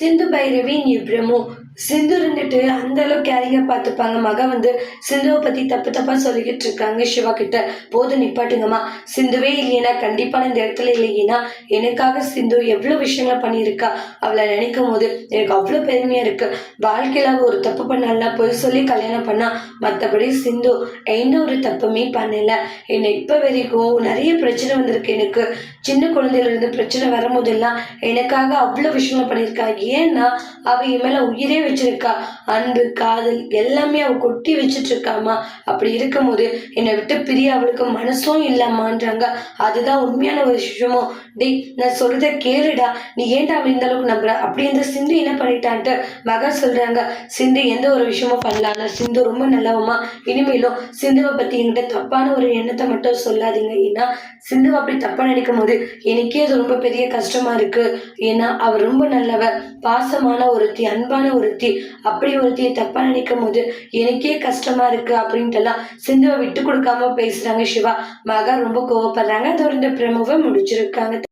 சிந்து பைரவி நீ பிரம்மு சிந்து இருந்துட்டு அந்த அளவுக்கு கேரிங்க பார்த்துப்பாங்க. மக வந்து சிந்துவை பத்தி தப்பு தப்பா சொல்லிக்கிட்டு இருக்காங்க சிவா கிட்ட. போதும் நிப்பாட்டுங்கம்மா. சிந்துவே இல்லைன்னா கண்டிப்பான இந்த இடத்துல இல்லைன்னா எனக்காக சிந்து எவ்வளவு விஷயங்களை பண்ணியிருக்கா? அவளை நினைக்கும் போது எனக்கு அவ்வளோ பெருமையா இருக்கு. வாழ்க்கையில ஒரு தப்பு பண்ணால பொய் சொல்லி கல்யாணம் பண்ணா மற்றபடி சிந்து எந்த ஒரு தப்புமே பண்ணல. என்னை இப்போ வரைக்கும் நிறைய பிரச்சனை வந்திருக்கு எனக்கு. சின்ன குழந்தையில இருந்து பிரச்சனை வரும்போதெல்லாம் எனக்காக அவ்வளோ விஷயங்கள் பண்ணியிருக்காங்க ஏன்னா அவ என் மேல உயிரே வச்சிருக்கா. அன்பு காதல் எல்லாமே அவ கொட்டி வச்சிட்டு இருக்காமா அப்படி இருக்கும்போது என்னை விட்டு பிரிய அவளுக்கு மனசும் இல்லம்மான்றாங்க அதுதான் உண்மையான ஒரு விஷயமோ. டேய் நான் சொல்றத கேளுடா. நீ ஏன்டா அப்படி இந்த அளவுக்கு நம்புற? அப்படி இந்த சிந்து என்ன பண்ணிட்டான்ட்டு மகா சொல்றாங்க. சிந்து எந்த ஒரு விஷயமும் பண்ணலாம் சிந்து ரொம்ப நல்லவமா இனிமேலும் சிந்துவை பத்தி என்கிட்ட தப்பான ஒரு எண்ணத்தை மட்டும் சொல்லாதீங்க. ஏன்னா சிந்துவை அப்படி தப்பா நினைக்கும் போது எனக்கே அது ரொம்ப பெரிய கஷ்டமா இருக்கு. ஏன்னா அவர் ரொம்ப நல்லவ. பாசமான ஒருத்தி அன்பான ஒருத்தி. அப்படி ஒருத்தியை தப்பா நினைக்கும் போது எனக்கே கஷ்டமா இருக்கு அப்படின்ட்டுலாம் சிந்துவை விட்டு கொடுக்காம பேசுறாங்க சிவா. மகா ரொம்ப கோவப்படுறாங்க. அதோட இந்த பிரமுவை முடிச்சிருக்காங்க.